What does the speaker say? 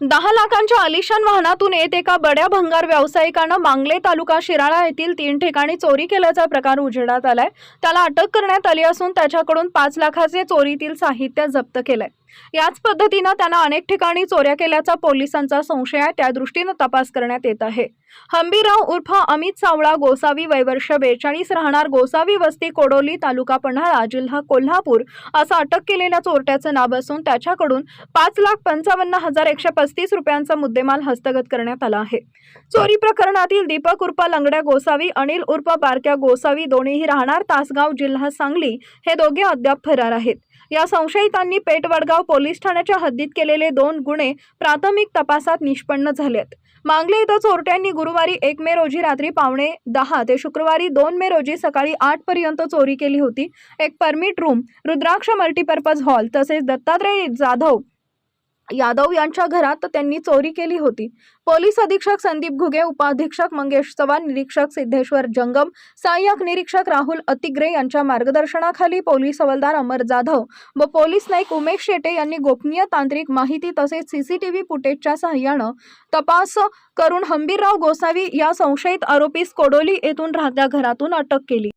दहा लाखांच्या आलिशान वाहनातून येत एका बड्या भंगार व्यावसायिकानं मांगले तालुका शिराळा येथील तीन ठिकाणी चोरी केल्याचा प्रकार उजेडात आलाय. त्याला अटक करण्यात आली असून त्याच्याकडून पाच लाखाचे चोरीतील साहित्य जप्त केलंय. याच पद्धतीनं त्यानं अनेक ठिकाणी चोऱ्या केल्याचा पोलिसांचा संशय आहे. त्या दृष्टीनं तपास करण्यात येत आहे. हंबीराव उर्फ अमित सावळा गोसावी वैवर्ष बेचाळीस राहणार गोसावी वस्ती कोडोली तालुका पन्हाळा जिल्हा कोल्हापूर असं अटक केलेल्या चोरट्याचं नाव असून त्याच्याकडून पाच लाख पंचावन्न हजार एकशे पस्तीस रुपयांचा मुद्देमाल हस्तगत करण्यात आला आहे. चोरी प्रकरणातील दीपक उर्फ लंगड्या गोसावी अनिल उर्फ बारक्या गोसावी दोन्हीही राहणार तासगाव जिल्हा सांगली हे दोघे अद्याप फरार आहेत. या संशयितांनी पेटवडगाव पोलीस ठाण्याच्या हद्दीत केलेले दोन गुन्हे प्राथमिक तपासात निष्पन्न झालेत. मांगले इथं चोरट्यांनी गुरुवारी एक मे रोजी रात्री पावणे दहा ते शुक्रवारी दोन मे रोजी सकाळी आठ पर्यंत चोरी केली होती. एक permit room Rudraksh multipurpose hall तसेच दत्तात्रय जाधव यादव यांच्या घरात त्यांनी चोरी केली होती. पोलीस अधीक्षक संदीप घुगे उपाधीक्षक मंगेश चव्हाण निरीक्षक सिद्धेश्वर जंगम सहाय्यक निरीक्षक राहुल अतिग्रे यांच्या मार्गदर्शनाखाली पोलीस हवालदार अमर जाधव व पोलीस नाईक उमेश शेटे यांनी गोपनीय तांत्रिक माहिती तसेच सीसीटीव्ही फुटेजच्या सहाय्यानं तपास करून हंबीरराव गोसावी या संशयित आरोपीस कोडोली येथून राहत्या घरातून अटक केली.